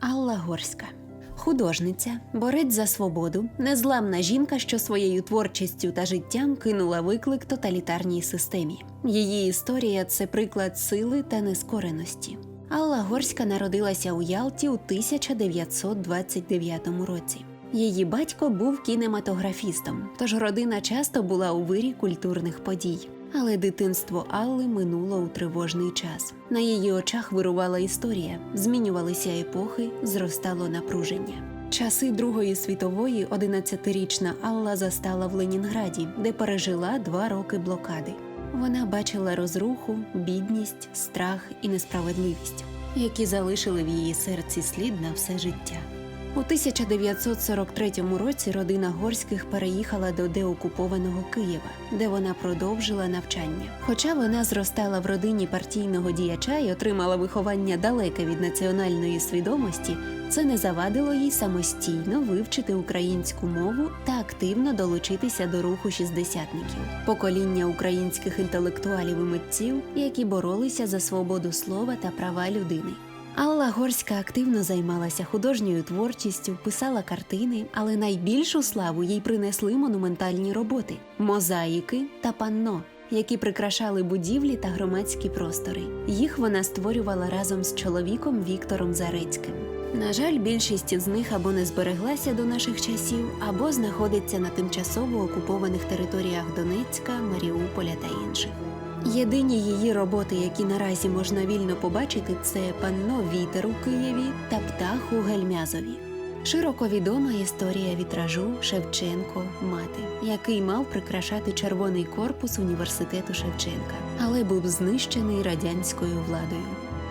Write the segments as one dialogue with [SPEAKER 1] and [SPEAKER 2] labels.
[SPEAKER 1] Алла Горська. Художниця, борець за свободу, незламна жінка, що своєю творчістю та життям кинула виклик тоталітарній системі. Її історія це приклад сили та нескореності. Алла Горська народилася у Ялті у 1929 році. Її батько був кінематографістом, тож родина часто була у вирі культурних подій. Але дитинство Алли минуло у тривожний час. На її очах вирувала історія, змінювалися епохи, зростало напруження. Часи Другої світової 11-річна Алла застала в Ленінграді, де пережила два роки блокади. Вона бачила розруху, бідність, страх і несправедливість, які залишили в її серці слід на все життя. У 1943 році родина Горських переїхала до деокупованого Києва, де вона продовжила навчання. Хоча вона зростала в родині партійного діяча і отримала виховання далеке від національної свідомості, це не завадило їй самостійно вивчити українську мову та активно долучитися до руху шістдесятників, покоління українських інтелектуалів і митців, які боролися за свободу слова та права людини. Алла Горська активно займалася художньою творчістю, писала картини, але найбільшу славу їй принесли монументальні роботи мозаїки та панно, які прикрашали будівлі та громадські простори. Їх вона створювала разом з чоловіком Віктором Зарецьким. На жаль, більшість із них або не збереглася до наших часів, або знаходиться на тимчасово окупованих територіях Донецька, Маріуполя та інших. Єдині її роботи, які наразі можна вільно побачити, це панно Вітер у Києві та птах у Гельмязові. Широко відома історія вітражу Шевченко Мати, який мав прикрашати червоний корпус університету Шевченка, але був знищений радянською владою.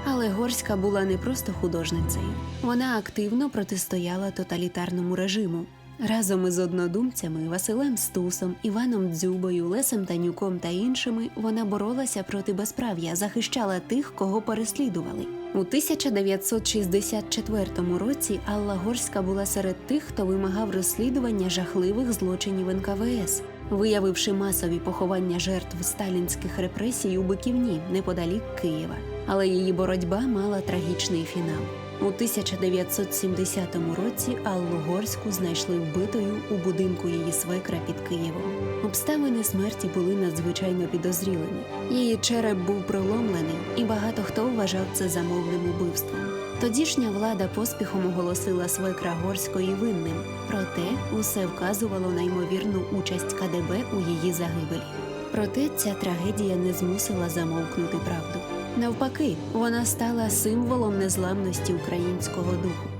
[SPEAKER 1] Але Горська була не просто художницею, вона активно протистояла тоталітарному режиму. Разом із однодумцями Василем Стусом, Іваном Дзюбою, Лесем Танюком та іншими вона боролася проти безправ'я, захищала тих, кого переслідували. У 1964 році Алла Горська була серед тих, хто вимагав розслідування жахливих злочинів НКВС, виявивши масові поховання жертв сталінських репресій у Биківні неподалік Києва. Але її боротьба мала трагічний фінал. У 1970 році Аллу Горську знайшли вбитою у будинку її свекра під Києвом. Обставини смерті були надзвичайно підозрілими. Її череп був проломлений, і багато хто вважав це замовним убивством. Тодішня влада поспіхом оголосила свекра Горської винним, проте усе вказувало на ймовірну участь КДБ у її загибелі. Проте ця трагедія не змусила замовкнути правду. Навпаки, вона стала символом незламності українського духу.